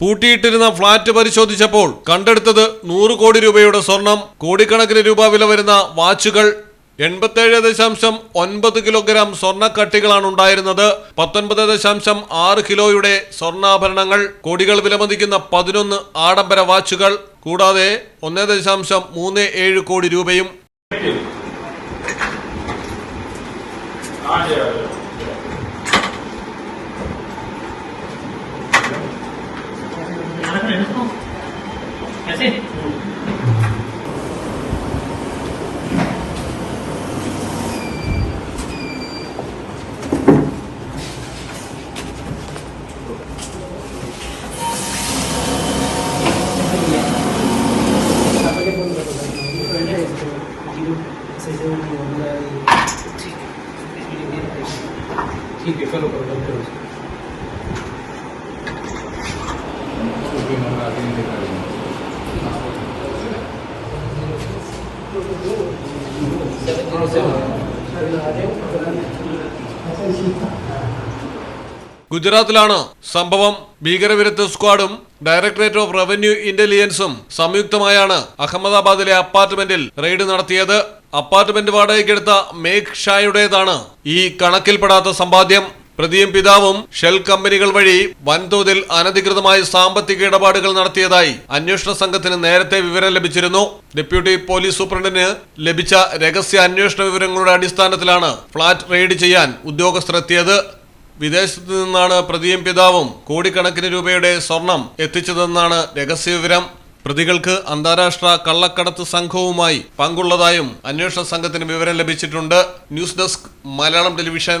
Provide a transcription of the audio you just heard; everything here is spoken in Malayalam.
പൂട്ടിയിട്ടിരുന്ന ഫ്ളാറ്റ് പരിശോധിച്ചപ്പോൾ കണ്ടെടുത്തത് നൂറ് കോടി രൂപയുടെ സ്വർണം. കോടിക്കണക്കിന് രൂപ വില വരുന്ന വാച്ചുകൾ എൺപത്തേഴ് ദശാംശം ഒൻപത് കിലോഗ്രാം സ്വർണക്കട്ടികളാണ് ഉണ്ടായിരുന്നത്. പത്തൊൻപത് ദശാംശം ആറ് കിലോയുടെ സ്വർണാഭരണങ്ങൾ കോടികൾ വിലമതിക്കുന്ന പതിനൊന്ന് ആഡംബര വാച്ചുകൾ കൂടാതെ ഒന്ന് ദശാംശം മൂന്ന് ഏഴ് കോടി രൂപയും ¿Y así? ഗുജറാത്തിലാണ് സംഭവം. ഭീകരവിരുദ്ധ സ്ക്വാഡും ഡയറക്ടറേറ്റ് ഓഫ് റവന്യൂ ഇന്റലിജൻസും സംയുക്തമായാണ് അഹമ്മദാബാദിലെ അപ്പാർട്ട്മെന്റിൽ റെയ്ഡ് നടത്തിയത്. അപ്പാർട്ട്മെന്റ് വാടകയ്ക്കെടുത്ത മേഘ് ഷായുടേതാണ് ഈ കണക്കിൽപ്പെടാത്ത സമ്പാദ്യം. പ്രതിയും പിതാവും ഷെൽ കമ്പനികൾ വഴി വൻതോതിൽ അനധികൃതമായ സാമ്പത്തിക ഇടപാടുകൾ നടത്തിയതായി അന്വേഷണ സംഘത്തിന് നേരത്തെ വിവരം ലഭിച്ചിരുന്നു. ഡെപ്യൂട്ടി പോലീസ് സൂപ്രണ്ടിന് ലഭിച്ച രഹസ്യ അന്വേഷണ വിവരങ്ങളുടെ അടിസ്ഥാനത്തിലാണ് ഫ്ളാറ്റ് റെയ്ഡ് ചെയ്യാൻ ഉദ്യോഗസ്ഥർ എത്തിയത് വിദേശത്തു നിന്നാണ് പ്രതിയും പിതാവും കോടിക്കണക്കിന് രൂപയുടെ സ്വർണം എത്തിച്ചതെന്നാണ് രഹസ്യ വിവരം. പ്രതികൾക്ക് അന്താരാഷ്ട്ര കള്ളക്കടത്ത് സംഘവുമായി പങ്കുള്ളതായും അന്വേഷണ സംഘത്തിന് വിവരം ലഭിച്ചിട്ടുണ്ട്. News desk Malayalam television.